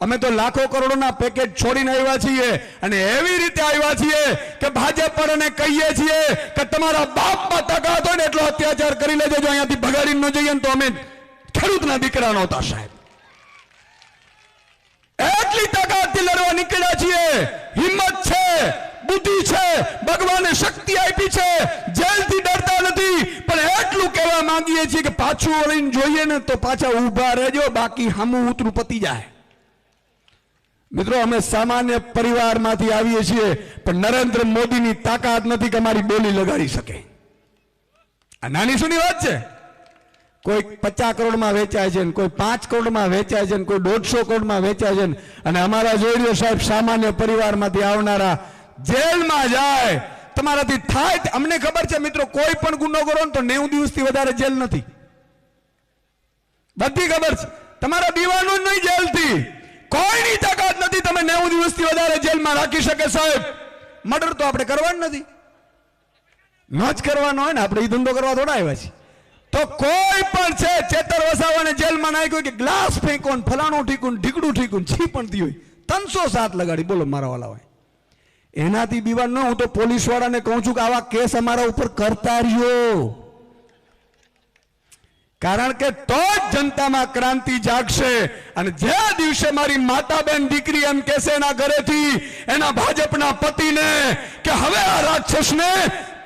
અમે તો લાખો કરોડોના પેકેજ છોડીને આવ્યા છીએ અને એવી રીતે આવ્યા છીએ કે ભાજપ અને કહીએ છીએ કે તમારા બાપમાં તાકાત હોય ને એટલો અત્યાચાર કરી લેજો અહીંયાથી ભગાડી ન જઈએ તો અમે ખેડૂતના દીકરા નહોતા સાહેબ. એટલી તાકાતથી લડવા નીકળ્યા છીએ. હિંમત છે, બુદ્ધિ છે, ભગવાને શક્તિ આપી છે. જેલથી ડરતા નથી, પણ એટલું કહેવા માંગીએ છીએ કે પાછું વળીને જોઈએ ને તો પાછા ઊભા રહેજો, બાકી હામું ઉતરું પતી જાય. મિત્રો, અમે સામાન્ય પરિવારમાંથી આવીએ છીએ, પણ નરેન્દ્ર મોદીની તાકાત નથી કે અમારી બોલી લગાડી શકે. આ નાની સુની વાત છે. કોઈ પચાસ કરોડમાં વેચાય છે કોઈ પાંચ કરોડમાં વેચાય છે કોઈ દોઢસો કરોડમાં વેચાય છે અને અમારા જોઈ રહ્યો સાહેબ સામાન્ય પરિવારમાંથી આવનારા જેલમાં જાય. તમારાથી થાય અમને ખબર છે મિત્રો, કોઈ પણ ગુનો કરો તો નેવું દિવસથી વધારે જેલ નથી. બધી ખબર છે. તમારા દીવાનું જ નહીં જેલથી કોઈની તાકાત નથી તમે નેવું દિવસથી વધારે જેલમાં રાખી શકે સાહેબ. મર્ડર તો આપણે કરવાનું નથી. ન જ કરવાનો હોય ને, આપણે એ ધંધો કરવા થોડા આવ્યા છીએ. તો કોઈ પણ છે, ચેતર વસાવાને જેલમાં નાખ્યો કે ગ્લાસ ફેંકો ને ફલાણું ઠીકું ઢીકડું ઠીકું છી પણ હોય. ત્રણસો સાત લગાડી, બોલો મારા વાલા હોય. એનાથી બીવા ન હું તો પોલીસ વાળાને કહું છું કે આવા કેસ અમારા ઉપર કરતા રહ્યો. કારણ કે તો જ જનતામાં ક્રાંતિ જાગશે. અને જે દિવસે મારી માતા બેન દીકરી એમ કહેશે એના ઘરેથી, એના ભાજપના પતિને કે હવે આ રાક્ષસને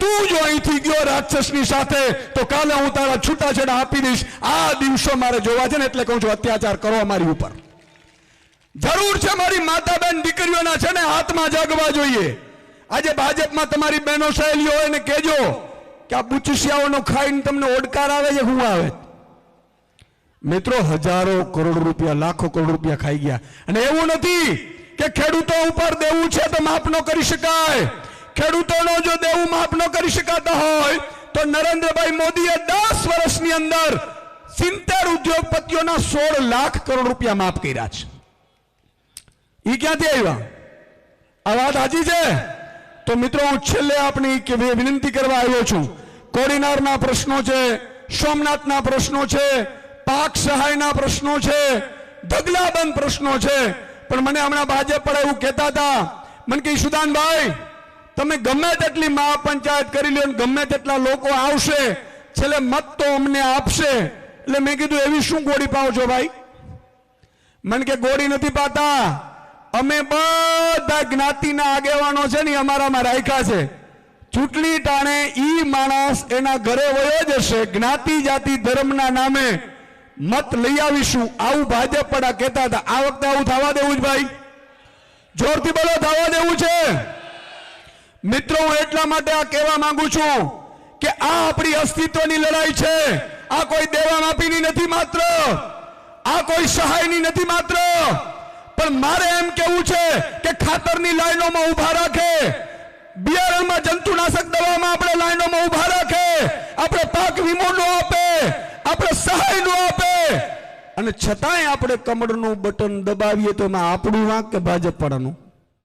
તું જો અહીંથી ગયો રાક્ષસની સાથે, તો કાલે હું તારા છૂટાછેડા આપી દઈશ. આ દિવસો મારે જોવા છે ને એટલે કહું છું, અત્યાચાર કરો અમારી ઉપર. જરૂર છે મારી માતા બેન દીકરીઓના છે ને હાથમાં જાગવા જોઈએ. આજે ભાજપમાં તમારી બહેનો સહેલીઓ હોય ને કહેજો કે આ બુચુસિયાઓનો ખાઈને તમને ઓડકાર આવે છે, હું આવે? મિત્રો, હજારો કરોડ રૂપિયા, લાખો કરોડ રૂપિયા ખાઈ ગયા. અને એવું નથી કે ખેડૂતો ઉપર દેવું છે તો માફ ન કરી શકાય. ખેડૂતોનો જો દેવું માફ ન કરી શકાતા હોય, તો નરેન્દ્રભાઈ મોદીએ દસ વર્ષની અંદર સિત્તેર ઉદ્યોગપતિઓના સોળ લાખ કરોડ રૂપિયા માફ કર્યા છે. એ ક્યાંથી આવ્યા? આ વાત સાચી છે? તો મિત્રો, હું છેલ્લે આપણી વિનંતી કરવા આવ્યો છું. કોડીનારના પ્રશ્નો છે, સોમનાથના પ્રશ્નો છે પાક સહાયના પ્રશ્નો છે, ઢગલાબંધ પ્રશ્નો છે. પણ મને હમણાં ભાજપ પર એવું કહેતા હતા, મને કે ઈશુદાનભાઈ તમે ગમે તેટલી મહાપંચાયત કરી લો ગમે તેટલા લોકો આવશે, છેલ્લે મત તો અમને આપશે. એટલે મેં કીધું, એવી શું ગોળી પાવ છો ભાઈ? મને કે ગોળી નથી પાતા અમે બધા જ્ઞાતિના આગેવાનો છે ને અમારામાં રાખ્યા છે. ચૂંટણી ટાણે ઈ માણસ એના ઘરે વયો જશે, જ્ઞાતિ જાતિ ધર્મના નામે. મત લઈ આવીશું. આવું ભાજપ પણ કહેતા હતા. આ વખતે આવું થવા દેવું જ ભાઈ. જોરથી બોલો, થવા દેવું છે. મિત્રો, હું એટલા માટે આ કહેવા માંગુ છું કે આ આપણી અસ્તિત્વની લડાઈ છે. આ કોઈ દેવા નથી માત્ર. આ કોઈ સહાયની નથી માત્ર. પણ મારે એમ કેવું છે કે ખાતરની લાઈનોમાં ઊભા રાખે. બિયારણમાં જંતુનાશક દવામાં આપણે લાઈનોમાં ઊભા રાખે. આપણે પાક વીમો નો આપે. આપણે સહાય નો અને છતાંય આપણે કમળનું બટન દબાવીએ તો એમાં આપણું વાંક કે ભાજપ વાળાનું